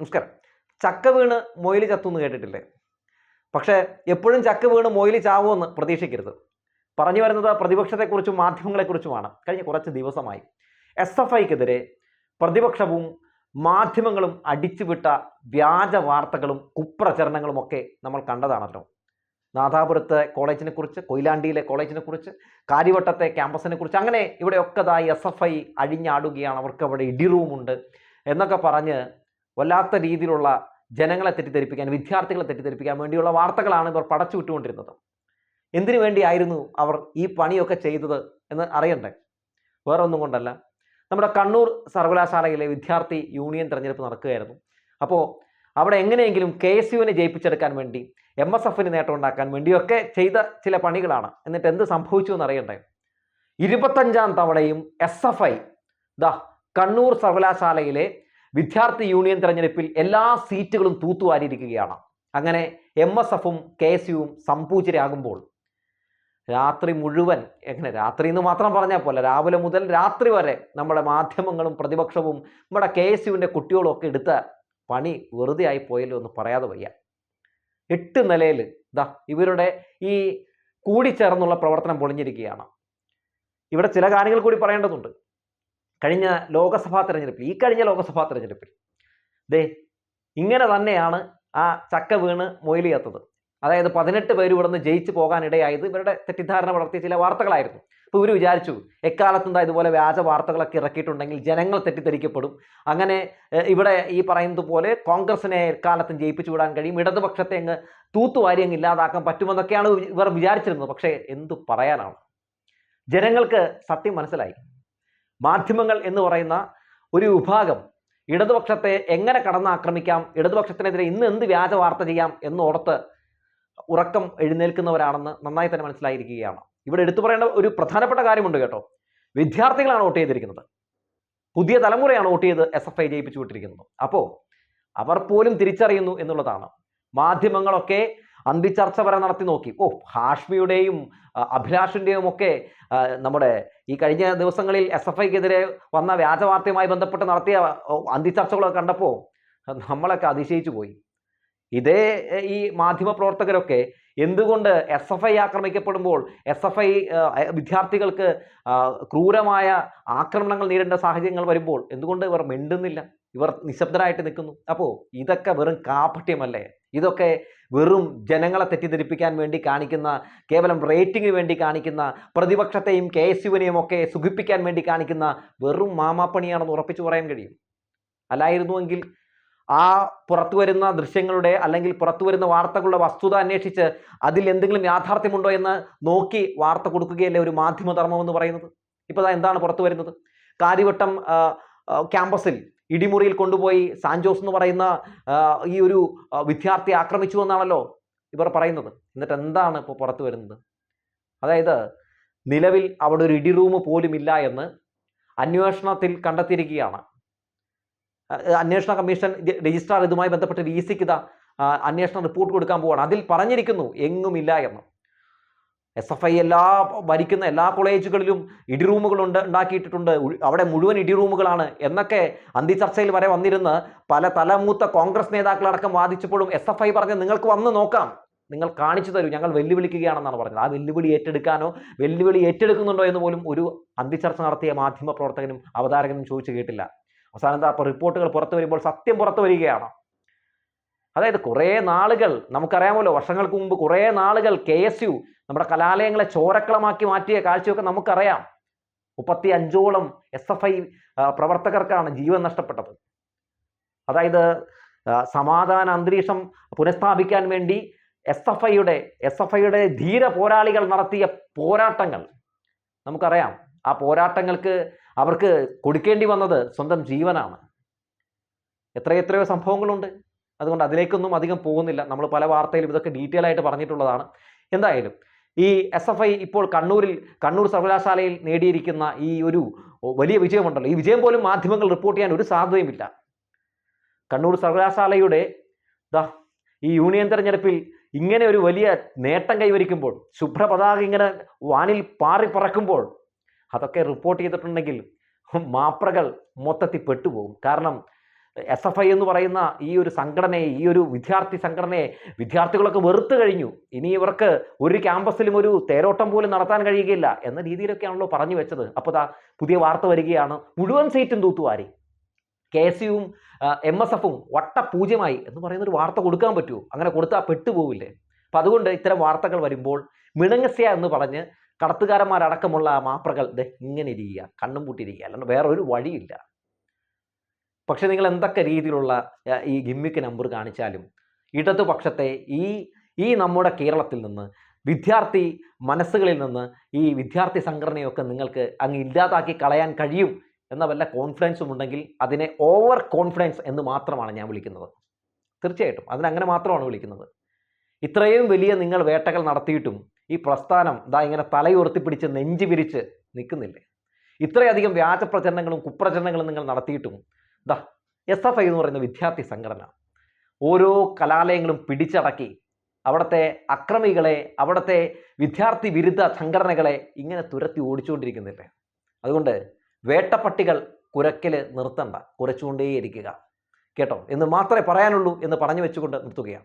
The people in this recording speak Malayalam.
നമസ്കാരം. ചക്ക വീണ് മൊയിൽ ചത്തു എന്ന് കേട്ടിട്ടില്ലേ? പക്ഷേ എപ്പോഴും ചക്ക വീണ് മൊയിൽ ചാവുമെന്ന് പ്രതീക്ഷിക്കരുത്. പറഞ്ഞു വരുന്നത് പ്രതിപക്ഷത്തെക്കുറിച്ചും മാധ്യമങ്ങളെക്കുറിച്ചുമാണ്. കഴിഞ്ഞ കുറച്ച് ദിവസമായി എസ് എഫ് ഐക്കെതിരെ പ്രതിപക്ഷവും മാധ്യമങ്ങളും അടിച്ചുവിട്ട വ്യാജ വാർത്തകളും കുപ്രചരണങ്ങളും ഒക്കെ നമ്മൾ കണ്ടതാണല്ലോ. നാദാപുരത്തെ കോളേജിനെ കുറിച്ച് കൊയിലാണ്ടിയിലെ കോളേജിനെ കുറിച്ച് കാര്യവട്ടത്തെ ക്യാമ്പസിനെ കുറിച്ച് അങ്ങനെ ഇവിടെയൊക്കെ ഇതായി എസ് എഫ് ഐ അഴിഞ്ഞാടുകയാണ്. അവർക്ക് അവിടെ ഇടിറൂമുണ്ട് എന്നൊക്കെ പറഞ്ഞ് വല്ലാത്ത രീതിയിലുള്ള ജനങ്ങളെ തെറ്റിദ്ധരിപ്പിക്കാൻ വിദ്യാർത്ഥികളെ തെറ്റിദ്ധരിപ്പിക്കാൻ വേണ്ടിയുള്ള വാർത്തകളാണ് ഇവർ പടച്ചു വിട്ടുകൊണ്ടിരുന്നത്. എന്തിനു വേണ്ടിയായിരുന്നു അവർ ഈ പണിയൊക്കെ ചെയ്തത് എന്ന് അറിയണ്ടേ? വേറെ ഒന്നും കൊണ്ടല്ല. നമ്മുടെ കണ്ണൂർ സർവകലാശാലയിലെ വിദ്യാർത്ഥി യൂണിയൻ തെരഞ്ഞെടുപ്പ് നടക്കുകയായിരുന്നു. അപ്പോൾ അവിടെ എങ്ങനെയെങ്കിലും കെ എസ് യുവിനെ ജയിപ്പിച്ചെടുക്കാൻ വേണ്ടി എം എസ് എഫിന് നേട്ടം ഉണ്ടാക്കാൻ വേണ്ടിയൊക്കെ ചെയ്ത ചില പണികളാണ്. എന്നിട്ട് എന്ത് സംഭവിച്ചു എന്ന് അറിയണ്ടേ? ഇരുപത്തഞ്ചാം തവണയും എസ് എഫ് ഐ ദ കണ്ണൂർ സർവകലാശാലയിലെ വിദ്യാർത്ഥി യൂണിയൻ തെരഞ്ഞെടുപ്പിൽ എല്ലാ സീറ്റുകളും തൂത്തുവാരിയിരിക്കുകയാണ്. അങ്ങനെ എം എസ് എഫും കെ എസ് യുവും സംപൂജരാകുമ്പോൾ രാത്രി മുഴുവൻ എങ്ങനെ രാത്രി എന്ന് മാത്രം പറഞ്ഞാൽ പോലെ രാവിലെ മുതൽ രാത്രി വരെ നമ്മുടെ മാധ്യമങ്ങളും പ്രതിപക്ഷവും നമ്മുടെ കെ എസ് യുവിന്റെ കുട്ടികളും ഒക്കെ എടുത്ത പണി വെറുതെ ആയി പോയല്ലോ എന്ന് പറയാതെ വയ്യ. എട്ട് നിലയിൽ ഇതാ ഇവരുടെ ഈ കൂടിച്ചേർന്നുള്ള പ്രവർത്തനം പൊളിഞ്ഞിരിക്കുകയാണ്. ഇവിടെ ചില കാര്യങ്ങൾ കൂടി പറയേണ്ടതുണ്ട്. കഴിഞ്ഞ ലോകസഭാ തെരഞ്ഞെടുപ്പിൽ ഈ കഴിഞ്ഞ ലോകസഭാ തെരഞ്ഞെടുപ്പിൽ ദേ ഇങ്ങനെ തന്നെയാണ് ആ ചക്ക വീണ് മൊയിലിയത്തത്. അതായത് പതിനെട്ട് പേര് ഇവിടുന്ന് ജയിച്ചു പോകാനിടയായത് ഇവരുടെ തെറ്റിദ്ധാരണ വളർത്തിയ ചില വാർത്തകളായിരുന്നു. അപ്പോൾ ഇവർ വിചാരിച്ചു എക്കാലത്തും ദാ ഇതുപോലെ വ്യാജ വാർത്തകളൊക്കെ ഇറക്കിയിട്ടുണ്ടെങ്കിൽ ജനങ്ങൾ തെറ്റിദ്ധരിക്കപ്പെടും. അങ്ങനെ ഇവിടെ ഈ പറയുന്നത് പോലെ കോൺഗ്രസിനെ എക്കാലത്തും ജയിപ്പിച്ചു വിടാൻ കഴിയും ഇടതുപക്ഷത്തെ അങ്ങ് തൂത്തുവാരി അങ്ങ് ഇല്ലാതാക്കാൻ പറ്റുമെന്നൊക്കെയാണ് ഇവർ വിചാരിച്ചിരുന്നത്. പക്ഷേ എന്തു പറയാനാണ്? ജനങ്ങൾക്ക് സത്യം മനസ്സിലായി. മാധ്യമങ്ങൾ എന്ന് പറയുന്ന ഒരു വിഭാഗം ഇടതുപക്ഷത്തെ എങ്ങനെ കടന്നാക്രമിക്കാം ഇടതുപക്ഷത്തിനെതിരെ ഇന്ന് എന്ത് വ്യാജ വാർത്ത ചെയ്യാം എന്നോർത്ത് ഉറക്കം എഴുന്നേൽക്കുന്നവരാണെന്ന് നന്നായി തന്നെ മനസ്സിലായിരിക്കുകയാണ്. ഇവിടെ എടുത്തു പറയേണ്ട ഒരു പ്രധാനപ്പെട്ട കാര്യമുണ്ട് കേട്ടോ. വിദ്യാർത്ഥികളാണ് വോട്ട് ചെയ്തിരിക്കുന്നത്. പുതിയ തലമുറയാണ് വോട്ട് ചെയ്ത് എസ് എഫ് ഐ ജയിപ്പിച്ചു വിട്ടിരിക്കുന്നത്. അപ്പോൾ അവർ പോലും തിരിച്ചറിയുന്നു എന്നുള്ളതാണ്. മാധ്യമങ്ങളൊക്കെ അന്തിച്ചർച്ച വരെ നടത്തി നോക്കി. ഓ ഹാഷ്മിയുടെയും അഭിലാഷിന്റെയും ഒക്കെ നമ്മുടെ ഈ കഴിഞ്ഞ ദിവസങ്ങളിൽ എസ് എഫ് ഐക്കെതിരെ വന്ന വ്യാജവാർത്തയുമായി ബന്ധപ്പെട്ട് നടത്തിയ അന്തിച്ചർച്ചകളൊക്കെ കണ്ടപ്പോൾ നമ്മളൊക്കെ അതിശയിച്ചു പോയി. ഇതേ ഈ മാധ്യമ പ്രവർത്തകരൊക്കെ എന്തുകൊണ്ട് എസ് എഫ് ഐ ആക്രമിക്കപ്പെടുമ്പോൾ എസ് എഫ് ഐ വിദ്യാർത്ഥികൾക്ക് ക്രൂരമായ ആക്രമണങ്ങൾ നേരിടേണ്ട സാഹചര്യങ്ങൾ വരുമ്പോൾ എന്തുകൊണ്ട് ഇവർ മിണ്ടുന്നില്ല? ഇവർ നിശബ്ദരായിട്ട് നിൽക്കുന്നു. അപ്പോൾ ഇതൊക്കെ വെറും കാപട്യമല്ലേ? ഇതൊക്കെ വെറും ജനങ്ങളെ തെറ്റിദ്ധരിപ്പിക്കാൻ വേണ്ടി കാണിക്കുന്ന കേവലം റേറ്റിംഗിന് വേണ്ടി കാണിക്കുന്ന പ്രതിപക്ഷത്തെയും കെ എസ് യുവിനെയും ഒക്കെ സുഖിപ്പിക്കാൻ വേണ്ടി കാണിക്കുന്ന വെറും മാമാപ്പണിയാണെന്ന് ഉറപ്പിച്ചു പറയാൻ കഴിയും. അല്ലായിരുന്നുവെങ്കിൽ ആ പുറത്തു വരുന്ന ദൃശ്യങ്ങളുടെ അല്ലെങ്കിൽ പുറത്തു വരുന്ന വാർത്തകളുടെ വസ്തുത അന്വേഷിച്ച് അതിൽ എന്തെങ്കിലും യാഥാർത്ഥ്യമുണ്ടോ എന്ന് നോക്കി വാർത്ത കൊടുക്കുകയല്ലേ ഒരു മാധ്യമധർമ്മം എന്ന് പറയുന്നത്? ഇപ്പോൾ എന്താണ് പുറത്തു വരുന്നത് കാര്യവട്ടം ക്യാമ്പസിൽ ഇടിമുറിയിൽ കൊണ്ടുപോയി സാൻജോസ് എന്ന് പറയുന്ന ഈ ഒരു വിദ്യാർത്ഥി ആക്രമിച്ചു എന്നാണല്ലോ ഇവർ പറയുന്നത്. എന്നിട്ട് എന്താണ് ഇപ്പോൾ പുറത്തു വരുന്നത് അതായത് നിലവിൽ അവിടെ ഒരു ഇടി റൂം പോലും ഇല്ല എന്ന് അന്വേഷണത്തിൽ കണ്ടെത്തിയിരിക്കുകയാണ്. അന്വേഷണ കമ്മീഷൻ രജിസ്ട്രാർ ഇതുമായി ബന്ധപ്പെട്ട് വി സിക്ക് ഇതാ അന്വേഷണ റിപ്പോർട്ട് കൊടുക്കാൻ പോവാണ്. അതിൽ പറഞ്ഞിരിക്കുന്നു എങ്ങുമില്ല എന്ന്. എസ് എഫ് ഐ എല്ലാ ഭരിക്കുന്ന എല്ലാ കോളേജുകളിലും ഇടിറൂമുകൾ ഉണ്ട് ഉണ്ടാക്കിയിട്ടുണ്ട് അവിടെ മുഴുവൻ ഇടിറൂമുകളാണ് എന്നൊക്കെ അന്തിച്ചർച്ചയിൽ വരെ വന്നിരുന്ന് പല തലമൂത്ത കോൺഗ്രസ് നേതാക്കളടക്കം വാദിച്ചപ്പോഴും എസ് എഫ് ഐ പറഞ്ഞ് നിങ്ങൾക്ക് വന്ന് നോക്കാം. നിങ്ങൾ കാണിച്ചു തരൂ. ഞങ്ങൾ വെല്ലുവിളിക്കുകയാണെന്നാണ് പറഞ്ഞത്. ആ വെല്ലുവിളി ഏറ്റെടുക്കാനോ വെല്ലുവിളി ഏറ്റെടുക്കുന്നുണ്ടോ എന്ന് പോലും ഒരു അന്തിച്ചർച്ച നടത്തിയ മാധ്യമ പ്രവർത്തകനും അവതാരകനും ചോദിച്ചു കേട്ടില്ല. അവസാനത്തെ അപ്പോൾ റിപ്പോർട്ടുകൾ പുറത്തു വരുമ്പോൾ സത്യം പുറത്തു വരികയാണ്. അതായത് കുറേ നാളുകൾ നമുക്കറിയാമല്ലോ വർഷങ്ങൾക്ക് മുമ്പ് കുറേ നാളുകൾ കെ എസ് യു നമ്മുടെ കലാലയങ്ങളെ ചോരക്കളമാക്കി മാറ്റിയ കാഴ്ചയൊക്കെ നമുക്കറിയാം. മുപ്പത്തി അഞ്ചോളം എസ് എഫ് ഐ പ്രവർത്തകർക്കാണ് ജീവൻ നഷ്ടപ്പെട്ടത്. അതായത് സമാധാന അന്തരീക്ഷം പുനഃസ്ഥാപിക്കാൻ വേണ്ടി എസ് എഫ് ഐയുടെ എസ് എഫ് ഐയുടെ ധീര പോരാളികൾ നടത്തിയ പോരാട്ടങ്ങൾ നമുക്കറിയാം. ആ പോരാട്ടങ്ങൾക്ക് അവർക്ക് കൊടുക്കേണ്ടി വന്നത് സ്വന്തം ജീവനാണ്. എത്രയെത്രയോ സംഭവങ്ങളുണ്ട്. അതുകൊണ്ട് അതിലേക്കൊന്നും അധികം പോകുന്നില്ല. നമ്മൾ പല വാർത്തയിലും ഇതൊക്കെ ഡീറ്റെയിൽ ആയിട്ട് പറഞ്ഞിട്ടുള്ളതാണ്. എന്തായാലും ഈ എസ് എഫ് ഐ ഇപ്പോൾ കണ്ണൂരിൽ കണ്ണൂർ സർവകലാശാലയിൽ നേടിയിരിക്കുന്ന ഈ ഒരു വലിയ വിജയമുണ്ടല്ലോ. ഈ വിജയം പോലും മാധ്യമങ്ങൾ റിപ്പോർട്ട് ചെയ്യാൻ ഒരു സാധ്യതയുമില്ല. കണ്ണൂർ സർവകലാശാലയുടെ ദാ ഈ യൂണിയൻ തെരഞ്ഞെടുപ്പിൽ ഇങ്ങനെ ഒരു വലിയ നേട്ടം കൈവരിക്കുമ്പോൾ ശുഭ്ര പതാക ഇങ്ങനെ വാനിൽ പാറി പറക്കുമ്പോൾ അതൊക്കെ റിപ്പോർട്ട് ചെയ്തിട്ടുണ്ടെങ്കിൽ മാപ്രകൾ മൊത്തത്തിൽ പെട്ടുപോകും. കാരണം എസ് എഫ് ഐ എന്ന് പറയുന്ന ഈ ഒരു സംഘടനയെ ഈ ഒരു വിദ്യാർത്ഥി സംഘടനയെ വിദ്യാർത്ഥികളൊക്കെ വെറുത്തു കഴിഞ്ഞു. ഇനി ഇവർക്ക് ഒരു ക്യാമ്പസിലും ഒരു തേരോട്ടം പോലും നടത്താൻ കഴിയുകയില്ല എന്ന രീതിയിലൊക്കെയാണല്ലോ പറഞ്ഞു വെച്ചത്. അപ്പോൾ ദാ പുതിയ വാർത്ത വരികയാണ്. മുഴുവൻ സീറ്റും തൂത്തുവാരി. കെ എസ് യുവും എം എസ് എഫും വട്ടപൂജ്യമായി എന്ന് പറയുന്ന ഒരു വാർത്ത കൊടുക്കാൻ പറ്റുമോ? അങ്ങനെ കൊടുത്താൽ പെട്ടുപോവില്ലേ? അപ്പം അതുകൊണ്ട് ഇത്തരം വാർത്തകൾ വരുമ്പോൾ മിണങ്ങസ്യ എന്ന് പറഞ്ഞ് കടത്തുകാരന്മാരടക്കമുള്ള ആ മാപ്രകൾ ദേ ഇങ്ങനെ ഇരിക്കുക കണ്ണും പൂട്ടിയിരിക്കുക അല്ലാണ്ട് വേറെ ഒരു വഴിയില്ല. പക്ഷെ നിങ്ങൾ എന്തൊക്കെ രീതിയിലുള്ള ഈ ഗിമ്മിക്ക് നമ്പർ കാണിച്ചാലും ഇടതുപക്ഷത്തെ ഈ ഈ നമ്മുടെ കേരളത്തിൽ നിന്ന് വിദ്യാർത്ഥി മനസ്സുകളിൽ നിന്ന് ഈ വിദ്യാർത്ഥി സംഘടനയൊക്കെ നിങ്ങൾക്ക് അങ്ങ് ഇല്ലാതാക്കി കളയാൻ കഴിയും എന്ന വല്ല കോൺഫിഡൻസും ഉണ്ടെങ്കിൽ അതിനെ ഓവർ കോൺഫിഡൻസ് എന്ന് മാത്രമാണ് ഞാൻ വിളിക്കുന്നത്. തീർച്ചയായിട്ടും. അതിനങ്ങനെ മാത്രമാണ് വിളിക്കുന്നത്. ഇത്രയും വലിയ നിങ്ങൾ വേട്ടകൾ നടത്തിയിട്ടും ഈ പ്രസ്ഥാനം ദാ ഇങ്ങനെ തലയുയർത്തിപ്പിടിച്ച് നെഞ്ചു വിരിച്ച് നിൽക്കുന്നില്ലേ? ഇത്രയധികം വ്യാജ പ്രചരണങ്ങളും കുപ്രചരണങ്ങളും നിങ്ങൾ നടത്തിയിട്ടും ദാ എസ് എഫ് ഐ എന്ന് പറയുന്ന വിദ്യാർത്ഥി സംഘടന ഓരോ കലാലയങ്ങളും പിടിച്ചടക്കി അവിടുത്തെ അക്രമികളെ അവിടുത്തെ വിദ്യാർത്ഥി വിരുദ്ധ സംഘടനകളെ ഇങ്ങനെ തുരത്തി ഓടിച്ചുകൊണ്ടിരിക്കുന്നില്ലേ? അതുകൊണ്ട് വേട്ടപ്പട്ടികൾ കുരക്കൽ നിർത്തണ്ട കുറച്ചുകൊണ്ടേയിരിക്കുക കേട്ടോ? എന്ന് മാത്രമേ പറയാനുള്ളൂ എന്ന് പറഞ്ഞു വെച്ചുകൊണ്ട് നിർത്തുകയാണ്.